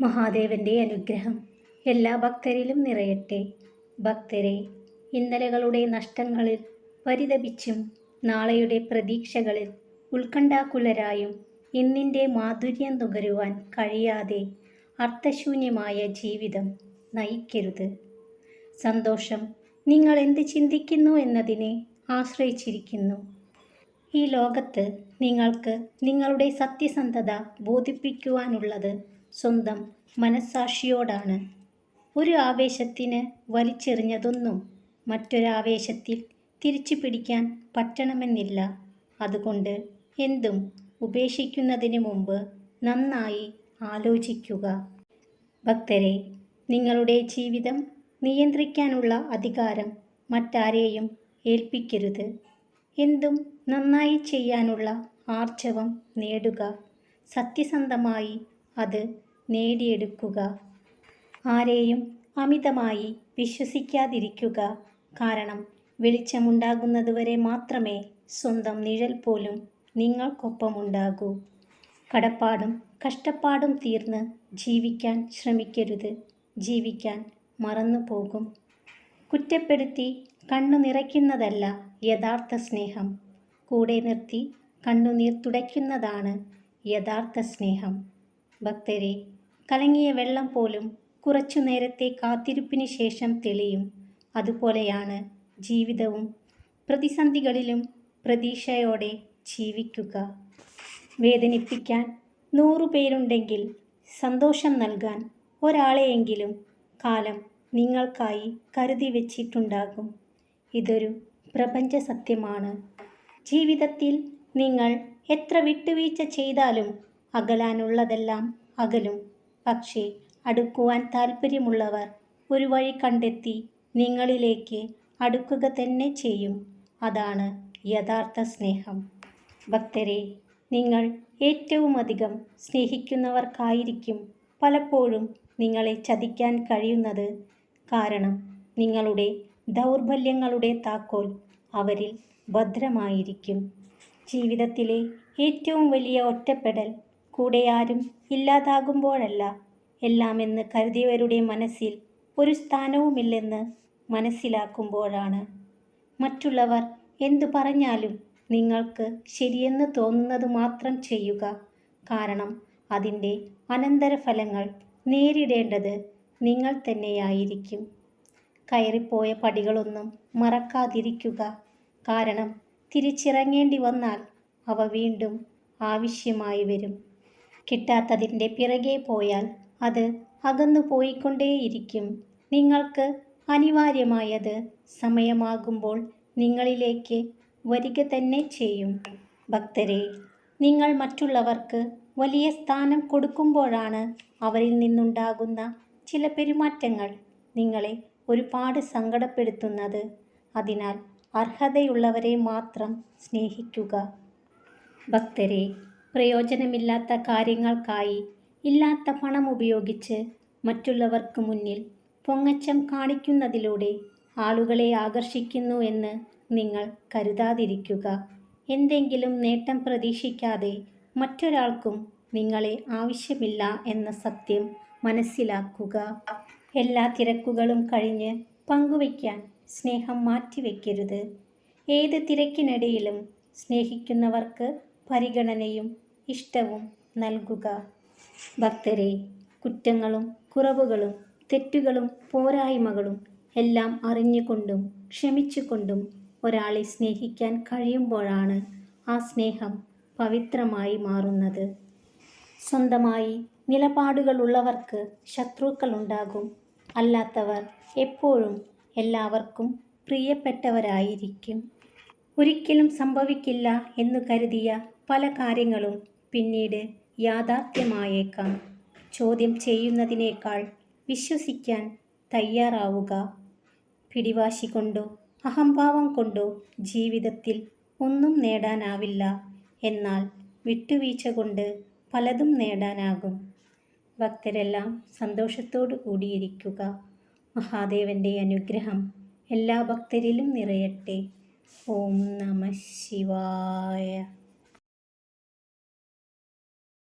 മഹാദേവന്റെ അനുഗ്രഹം എല്ലാ ഭക്തരിലും നിറയട്ടെ. ഭക്തരെ ഇന്നലകളുടെ നഷ്ടങ്ങളിൽ പരിതപിച്ചും നാളെയുടെ പ്രതീക്ഷകളിൽ ഉത്കണ്ഠാകുലരായും ഇന്നിന്റെ മാധുര്യം നുകരുവാൻ കഴിയാതെ അർത്ഥശൂന്യമായ ജീവിതം നയിക്കരുത്. സന്തോഷം നിങ്ങൾ എന്ത് ചിന്തിക്കുന്നു എന്നതിനെ ആശ്രയിച്ചിരിക്കുന്നു. ഈ ലോകത്ത് നിങ്ങൾക്ക് നിങ്ങളുടെ സത്യസന്ധത ബോധിപ്പിക്കുവാനുള്ളത് സ്വന്തം മനസ്സാക്ഷിയോടാണ്. ഒരു ആവേശത്തിന് വലിച്ചെറിഞ്ഞതൊന്നും മറ്റൊരാവേശത്തിൽ തിരിച്ചു പിടിക്കാൻ പറ്റണമെന്നില്ല. അതുകൊണ്ട് എന്തും ഉപേക്ഷിക്കുന്നതിന് മുമ്പ് നന്നായി ആലോചിക്കുക. ഭക്തരെ നിങ്ങളുടെ ജീവിതം നിയന്ത്രിക്കാനുള്ള അധികാരം മറ്റാരെയും ഏൽപ്പിക്കരുത്. എന്തും നന്നായി ചെയ്യാനുള്ള ആർജവം നേടുക. സത്യസന്ധമായി അത് നേടിയെടുക്കുക. ആരെയും അമിതമായി വിശ്വസിക്കാതിരിക്കുക. കാരണം വെളിച്ചമുണ്ടാകുന്നതുവരെ മാത്രമേ സ്വന്തം നിഴൽ പോലും നിങ്ങൾക്കൊപ്പമുണ്ടാകൂ. കടപ്പാടും കഷ്ടപ്പാടും തീർന്ന് ജീവിക്കാൻ ശ്രമിക്കരുത്. ജീവിക്കാൻ മറന്നു പോകും. കുറ്റപ്പെടുത്തി കണ്ണു നിറയ്ക്കുന്നതല്ല യഥാർത്ഥ സ്നേഹം. കൂടെ നിർത്തി കണ്ണുനീർ തുടയ്ക്കുന്നതാണ് യഥാർത്ഥ സ്നേഹം. ഭക്തരെ കലങ്ങിയ വെള്ളം പോലും കുറച്ചു നേരത്തെ കാത്തിരിപ്പിന് ശേഷം തെളിയും. അതുപോലെയാണ് ജീവിതവും. പ്രതിസന്ധികളിലും പ്രതീക്ഷയോടെ ജീവിക്കുക. വേദനിപ്പിക്കാൻ നൂറുപേരുണ്ടെങ്കിൽ സന്തോഷം നൽകാൻ ഒരാളെയെങ്കിലും കാലം നിങ്ങൾക്കായി കരുതി വച്ചിട്ടുണ്ടാകും. ഇതൊരു പ്രപഞ്ച സത്യമാണ്. ജീവിതത്തിൽ നിങ്ങൾ എത്ര വിട്ടുവീഴ്ച ചെയ്താലും അകലാനുള്ളതെല്ലാം അകലും. പക്ഷേ അടുക്കുവാൻ താല്പര്യമുള്ളവർ ഒരു വഴി കണ്ടെത്തി നിങ്ങളിലേക്ക് അടുക്കുക തന്നെ ചെയ്യും. അതാണ് യഥാർത്ഥ സ്നേഹം. ഭക്തരെ നിങ്ങൾ ഏറ്റവും അധികം സ്നേഹിക്കുന്നവർക്കായിരിക്കും പലപ്പോഴും നിങ്ങളെ ചതിക്കാൻ കഴിയുന്നത്. കാരണം നിങ്ങളുടെ ദൗർബല്യങ്ങളുടെ താക്കോൽ അവരിൽ ഭദ്രമായിരിക്കും. ജീവിതത്തിലെ ഏറ്റവും വലിയ ഒറ്റപ്പെടൽ കൂടെ ആരും ഇല്ലാതാകുമ്പോഴല്ല. എല്ലാമെന്ന് കരുതിയവരുടെ മനസ്സിൽ ഒരു സ്ഥാനവുമില്ലെന്ന് മനസ്സിലാക്കുമ്പോഴാണ്. മറ്റുള്ളവർ എന്തു പറഞ്ഞാലും നിങ്ങൾക്ക് ശരിയെന്ന് തോന്നുന്നത് മാത്രം ചെയ്യുക. കാരണം അതിന്റെ അനന്തരഫലങ്ങൾ നേരിടേണ്ടത് നിങ്ങൾ തന്നെയായിരിക്കും. കയറിപ്പോയ പടികളൊന്നും മറക്കാതിരിക്കുക. കാരണം തിരിച്ചിറങ്ങേണ്ടി വന്നാൽ അവ വീണ്ടും ആവശ്യമായി വരും. കിട്ടാത്തതിന്റെ പിറകെ പോയാൽ അത് അകന്നു പോയിക്കൊണ്ടേയിരിക്കും. നിങ്ങൾക്ക് അനിവാര്യമായത് സമയമാകുമ്പോൾ നിങ്ങളിലേക്ക് വരിക തന്നെ ചെയ്യും. ഭക്തരെ നിങ്ങൾ മറ്റുള്ളവർക്ക് വലിയ സ്ഥാനം കൊടുക്കുമ്പോഴാണ് അവരിൽ നിന്നുണ്ടാകുന്ന ചില പെരുമാറ്റങ്ങൾ നിങ്ങളെ ഒരുപാട് സങ്കടപ്പെടുത്തുന്നത്. അതിനാൽ അർഹതയുള്ളവരെ മാത്രം സ്നേഹിക്കുക. ഭക്തരെ പ്രയോജനമില്ലാത്ത കാര്യങ്ങൾക്കായി ഇല്ലാത്ത പണം ഉപയോഗിച്ച് മറ്റുള്ളവർക്ക് മുന്നിൽ പൊങ്ങച്ചം കാണിക്കുന്നതിലൂടെ ആളുകളെ ആകർഷിക്കുന്നു എന്ന് നിങ്ങൾ കരുതാതിരിക്കുക. എന്തെങ്കിലും നേട്ടം പ്രതീക്ഷിക്കാതെ മറ്റൊരാൾക്കും നിങ്ങളെ ആവശ്യമില്ല എന്ന സത്യം മനസ്സിലാക്കുക. എല്ലാ തിരക്കുകളും കഴിഞ്ഞ് പങ്കുവയ്ക്കാൻ സ്നേഹം മാറ്റിവെക്കരുത്. ഏത് തിരക്കിനിടയിലും സ്നേഹിക്കുന്നവർക്ക് പരിഗണനയും ഇഷ്ടവും നൽകുക. ഭക്തരെ കുറ്റങ്ങളും കുറവുകളും തെറ്റുകളും പോരായ്മകളും എല്ലാം അറിഞ്ഞുകൊണ്ടും ക്ഷമിച്ചുകൊണ്ടും ഒരാളെ സ്നേഹിക്കാൻ കഴിയുമ്പോഴാണ് ആ സ്നേഹം പവിത്രമായി മാറുന്നത്. സ്വന്തമായി നിലപാടുകളുള്ളവർക്ക് ശത്രുക്കളുണ്ടാകും. അല്ലാത്തവർ എപ്പോഴും എല്ലാവർക്കും പ്രിയപ്പെട്ടവരായിരിക്കും. ഒരിക്കലും സംഭവിക്കില്ല എന്ന് കരുതിയ പല കാര്യങ്ങളും പിന്നീട് യാഥാർത്ഥ്യമായേക്കാം. ചോദ്യം ചെയ്യുന്നതിനേക്കാൾ വിശ്വസിക്കാൻ തയ്യാറാവുക. പിടിവാശി കൊണ്ടോ അഹംഭാവം കൊണ്ടോ ജീവിതത്തിൽ ഒന്നും നേടാനാവില്ല. എന്നാൽ വിട്ടുവീഴ്ച കൊണ്ട് പലതും നേടാനാകും. ഭക്തരെല്ലാം സന്തോഷത്തോടു കൂടിയിരിക്കുക. മഹാദേവന്റെ അനുഗ്രഹം എല്ലാ ഭക്തരിലും നിറയട്ടെ. ഓം നമ ശിവായ.